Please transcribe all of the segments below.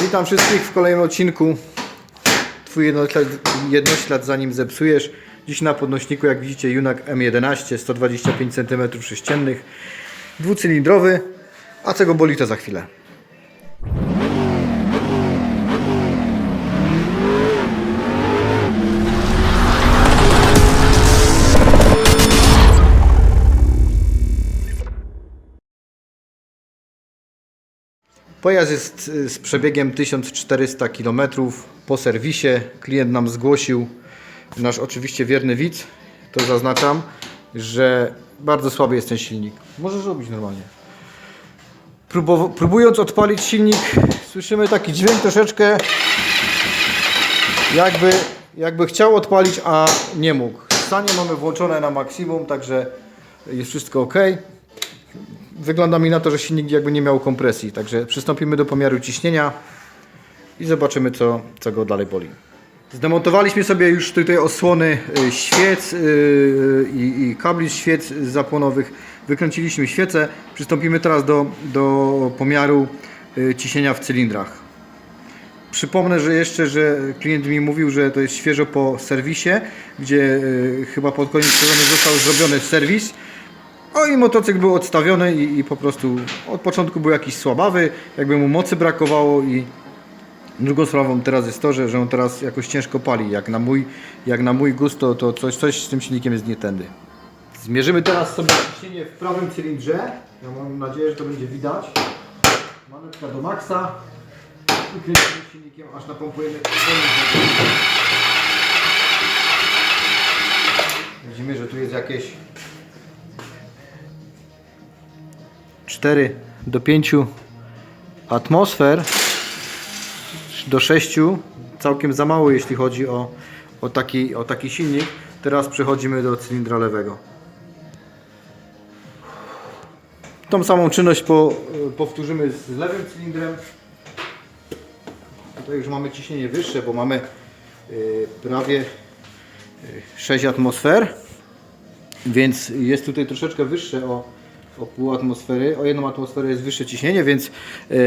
Witam wszystkich w kolejnym odcinku. Twój jednoślad, jednoślad zanim zepsujesz. Dziś na podnośniku, jak widzicie, Junak M11, 125 cm3, dwucylindrowy. A co go boli, to za chwilę. Pojazd jest y, z przebiegiem 1400 km po serwisie. Klient nam zgłosił, nasz oczywiście wierny widz, to zaznaczam, że bardzo słaby jest ten silnik. Możesz robić normalnie. Próbowo- próbując odpalić silnik, słyszymy taki dźwięk troszeczkę jakby, jakby chciał odpalić, a nie mógł. Stanie mamy włączone na maksimum, także jest wszystko ok. Wygląda mi na to, że silnik jakby nie miał kompresji, także przystąpimy do pomiaru ciśnienia i zobaczymy co, co go dalej boli. Zdemontowaliśmy sobie już tutaj osłony y, świec y, i, i kabli świec zapłonowych. Wykręciliśmy świece. Przystąpimy teraz do, do pomiaru y, ciśnienia w cylindrach. Przypomnę, że jeszcze, że klient mi mówił, że to jest świeżo po serwisie, gdzie y, chyba pod koniec sezonu został zrobiony serwis. O i motocykl był odstawiony i, i po prostu od początku był jakiś słabawy, jakby mu mocy brakowało i drugą sprawą teraz jest to, że, że on teraz jakoś ciężko pali. Jak na mój, jak na mój gust to, to coś, coś z tym silnikiem jest nie tędy. Zmierzymy teraz sobie ciśnienie w prawym cylindrze. Ja mam nadzieję, że to będzie widać. Manetka do maksa. I kręcimy silnikiem aż napompujemy Widzimy, że tu jest jakieś 4 do 5 atmosfer do 6 całkiem za mało jeśli chodzi o, o, taki, o taki silnik. Teraz przechodzimy do cylindra lewego. Tą samą czynność po, powtórzymy z lewym cylindrem. Tutaj już mamy ciśnienie wyższe bo mamy y, prawie y, 6 atmosfer. Więc jest tutaj troszeczkę wyższe o, o pół atmosfery, o jedną atmosferę jest wyższe ciśnienie, więc, e,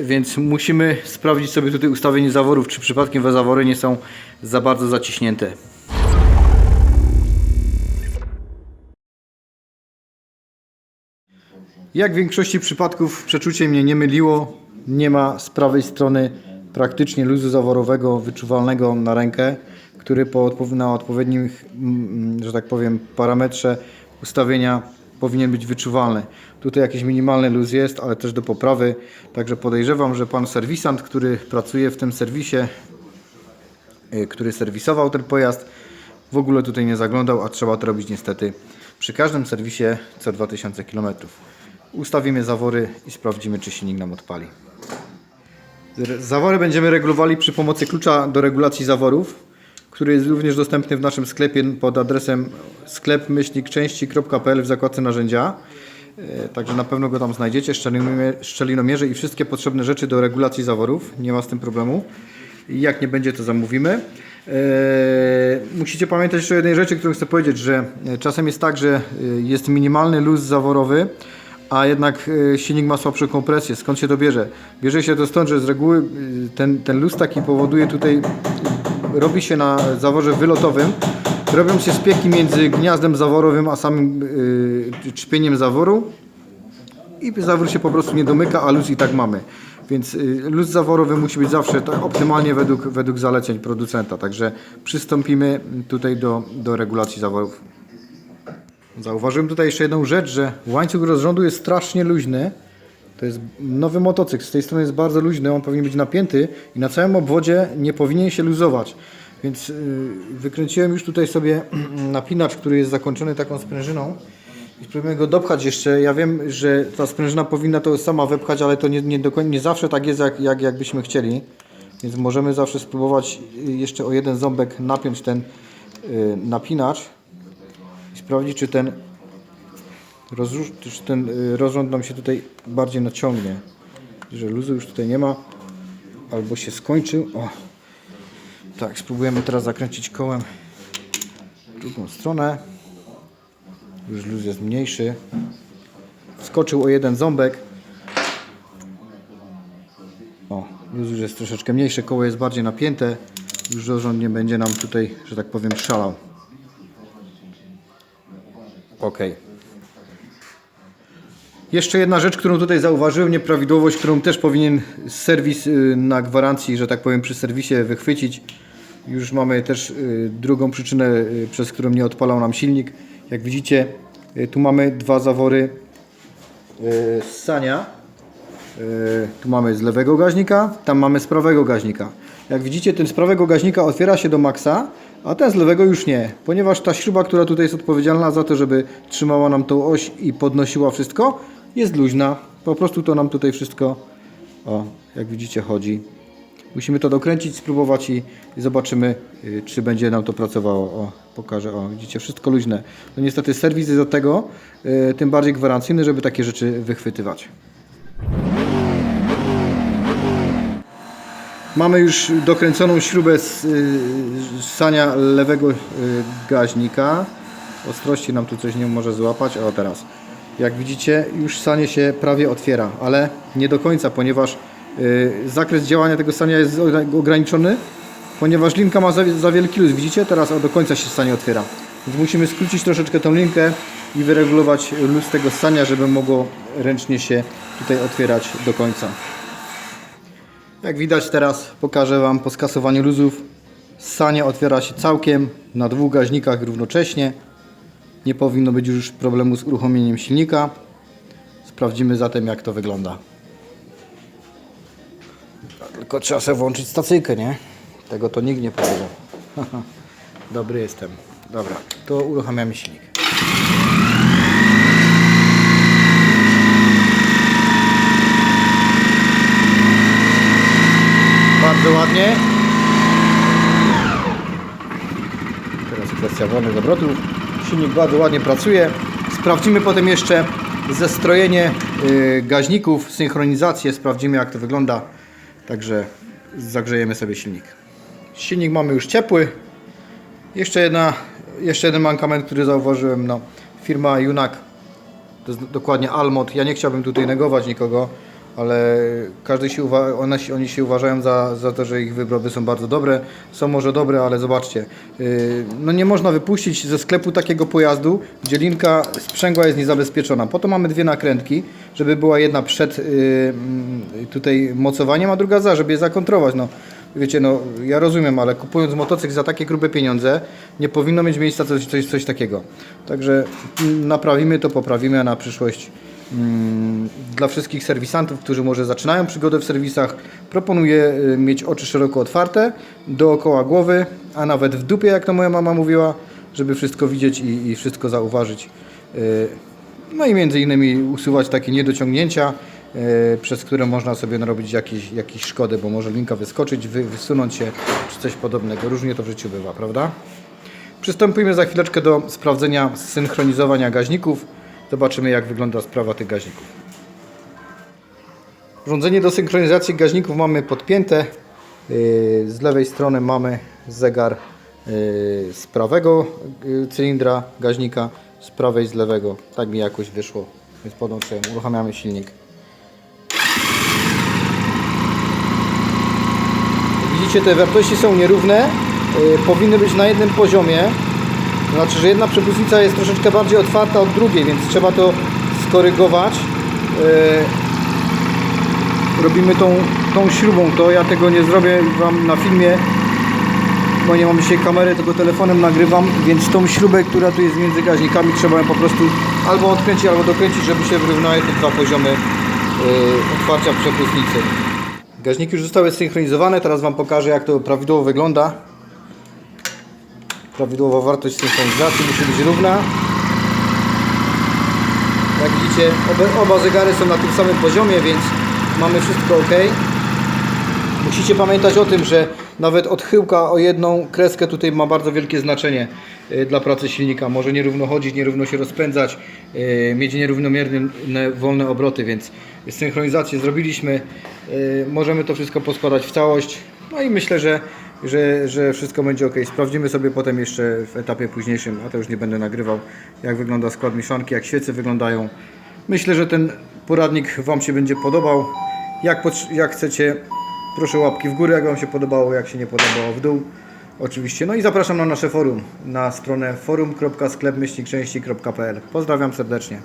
więc musimy sprawdzić sobie tutaj ustawienie zaworów, czy przypadkiem we zawory nie są za bardzo zaciśnięte. Jak w większości przypadków przeczucie mnie nie myliło, nie ma z prawej strony praktycznie luzu zaworowego wyczuwalnego na rękę, który po na odpowiednim, mm, że tak powiem, parametrze ustawienia powinien być wyczuwalny. Tutaj jakiś minimalny luz jest, ale też do poprawy, także podejrzewam, że pan serwisant, który pracuje w tym serwisie, y, który serwisował ten pojazd, w ogóle tutaj nie zaglądał, a trzeba to robić niestety przy każdym serwisie co 2000 km. Ustawimy zawory i sprawdzimy, czy silnik nam odpali. Zawory będziemy regulowali przy pomocy klucza do regulacji zaworów, który jest również dostępny w naszym sklepie pod adresem sklep-części.pl w zakładce narzędzia. E, Także na pewno go tam znajdziecie, szczelinomie- szczelinomierze i wszystkie potrzebne rzeczy do regulacji zaworów. Nie ma z tym problemu. Jak nie będzie, to zamówimy. E, Musicie pamiętać jeszcze o jednej rzeczy, którą chcę powiedzieć, że e, czasem jest tak, że jest minimalny luz zaworowy, a jednak silnik ma słabszą kompresję. Skąd się to bierze? Bierze się to stąd, że z reguły ten, ten luz taki powoduje tutaj, robi się na zaworze wylotowym, robią się spieki między gniazdem zaworowym a samym y, czpieniem zaworu i zawór się po prostu nie domyka, a luz i tak mamy. Więc y, luz zaworowy musi być zawsze tak optymalnie według, według zaleceń producenta. Także przystąpimy tutaj do, do regulacji zaworów. Zauważyłem tutaj jeszcze jedną rzecz, że łańcuch rozrządu jest strasznie luźny. To jest nowy motocykl, z tej strony jest bardzo luźny, on powinien być napięty i na całym obwodzie nie powinien się luzować. Więc yy, wykręciłem już tutaj sobie napinacz, który jest zakończony taką sprężyną i spróbujemy go dopchać jeszcze. Ja wiem, że ta sprężyna powinna to sama wepchać, ale to nie, nie, do końca, nie zawsze tak jest, jak, jak, jak byśmy chcieli. Więc możemy zawsze spróbować yy, jeszcze o jeden ząbek napiąć ten yy, napinacz i sprawdzić, czy ten rozrzuć, ten y, rozrząd nam się tutaj bardziej naciągnie. Że luzu już tutaj nie ma, albo się skończył. O. Tak, spróbujemy teraz zakręcić kołem w drugą stronę. Już luz jest mniejszy. Skoczył o jeden ząbek. O. Luz już jest troszeczkę mniejsze, koło jest bardziej napięte. Już rozrząd nie będzie nam tutaj, że tak powiem, szalał. Ok. Jeszcze jedna rzecz, którą tutaj zauważyłem, nieprawidłowość, którą też powinien serwis y, na gwarancji, że tak powiem, przy serwisie wychwycić. Już mamy też y, drugą przyczynę, y, przez którą nie odpalał nam silnik. Jak widzicie, tu mamy dwa zawory ssania. Tu mamy z lewego gaźnika, tam mamy z prawego gaźnika. Jak widzicie, ten z prawego gaźnika otwiera się do maksa, a ten z lewego już nie, ponieważ ta śruba, która tutaj jest odpowiedzialna za to, żeby trzymała nam tą oś i podnosiła wszystko, jest luźna. Po prostu to nam tutaj wszystko, o, jak widzicie, chodzi. Musimy to dokręcić, spróbować i zobaczymy, y, czy będzie nam to pracowało. O, pokażę, o, widzicie, wszystko luźne. No niestety serwis jest do tego, y, tym bardziej gwarancyjny, żeby takie rzeczy wychwytywać. Mamy już dokręconą śrubę z y, ssania lewego gaźnika. Ostrości nam tu coś nie może złapać. O teraz. Jak widzicie, już sanie się prawie otwiera, ale nie do końca, ponieważ y, zakres działania tego sania jest ogra- ograniczony, ponieważ linka ma za, za wielki luz. Widzicie? Teraz do końca się sanie otwiera. Więc musimy skrócić troszeczkę tą linkę i wyregulować luz tego sania, żeby mogło ręcznie się tutaj otwierać do końca. Jak widać teraz pokażę Wam po skasowaniu luzów. Sanie otwiera się całkiem na dwóch gaźnikach równocześnie. Nie powinno być już problemu z uruchomieniem silnika. Sprawdzimy zatem jak to wygląda. Tylko trzeba sobie włączyć stacyjkę, nie? Tego to nikt nie powiedział. Dobry jestem. Dobra, to uruchamiamy silnik. Bardzo ładnie. Teraz kwestia wolnych obrotów. Silnik bardzo ładnie pracuje. Sprawdzimy potem jeszcze zestrojenie y, gaźników, synchronizację. Sprawdzimy jak to wygląda. Także zagrzejemy sobie silnik. Silnik mamy już ciepły. Jeszcze, jedna, jeszcze jeden mankament, który zauważyłem. No, firma Junak to jest dokładnie Almot. Ja nie chciałbym tutaj negować nikogo, ale każdy się uwa- one, oni się uważają za, za to, że ich wyroby są bardzo dobre. Są może dobre, ale zobaczcie, yy, no nie można wypuścić ze sklepu takiego pojazdu, gdzie linka sprzęgła jest niezabezpieczona. Po to mamy dwie nakrętki, żeby była jedna przed yy, tutaj mocowaniem, a druga za, żeby je zakontrować. No, Wiecie, no ja rozumiem, ale kupując motocykl za takie grube pieniądze, nie powinno mieć miejsca coś, coś, coś takiego. Także mm, naprawimy to, poprawimy na przyszłość. Dla wszystkich serwisantów, którzy może zaczynają przygodę w serwisach, proponuję y, mieć oczy szeroko otwarte, dookoła głowy, a nawet w dupie, jak to moja mama mówiła, żeby wszystko widzieć i, i wszystko zauważyć. Y, No i między innymi usuwać takie niedociągnięcia, y, przez które można sobie narobić jakieś, jakieś szkody, bo może linka wyskoczyć, wy, wysunąć się, czy coś podobnego. Różnie to w życiu bywa, prawda? Przystąpimy za chwileczkę do sprawdzenia synchronizowania gaźników. Zobaczymy jak wygląda sprawa tych gaźników. Urządzenie do synchronizacji gaźników mamy podpięte. Yy, Z lewej strony mamy zegar yy, z prawego yy, cylindra gaźnika, z prawej z lewego. Tak mi jakoś wyszło, więc podłączyłem. Uruchamiamy silnik. Widzicie, te wartości są nierówne. Powinny być na jednym poziomie. Znaczy, że jedna przepustnica jest troszeczkę bardziej otwarta od drugiej, więc trzeba to skorygować. Yy, robimy tą, tą śrubą, to ja tego nie zrobię Wam na filmie, bo nie mam dzisiaj kamery, tylko telefonem nagrywam, więc tą śrubę, która tu jest między gaźnikami, trzeba ją po prostu albo odkręcić, albo dokręcić, żeby się wyrównały te dwa poziomy yy, otwarcia przepustnicy. Gaźniki już zostały synchronizowane, teraz Wam pokażę jak to prawidłowo wygląda. Prawidłowa wartość synchronizacji musi być równa. Jak widzicie, oba, zegary są na tym samym poziomie, więc mamy wszystko ok. Musicie pamiętać o tym, że nawet odchyłka o jedną kreskę tutaj ma bardzo wielkie znaczenie y, dla pracy silnika. Może nierówno chodzić, nierówno się rozpędzać, y, mieć nierównomierne wolne obroty, więc synchronizację zrobiliśmy. Y, Możemy to wszystko poskładać w całość. No i myślę, że, że, że wszystko będzie ok. Sprawdzimy sobie potem jeszcze w etapie późniejszym, a to już nie będę nagrywał, jak wygląda skład mieszanki, jak świece wyglądają. Myślę, że ten poradnik Wam się będzie podobał. Jak, jak chcecie Proszę łapki w górę, jak Wam się podobało, jak się nie podobało w dół. Oczywiście. No i zapraszam na nasze forum, na stronę forum.sklepmyślnikczęści.pl. Pozdrawiam serdecznie.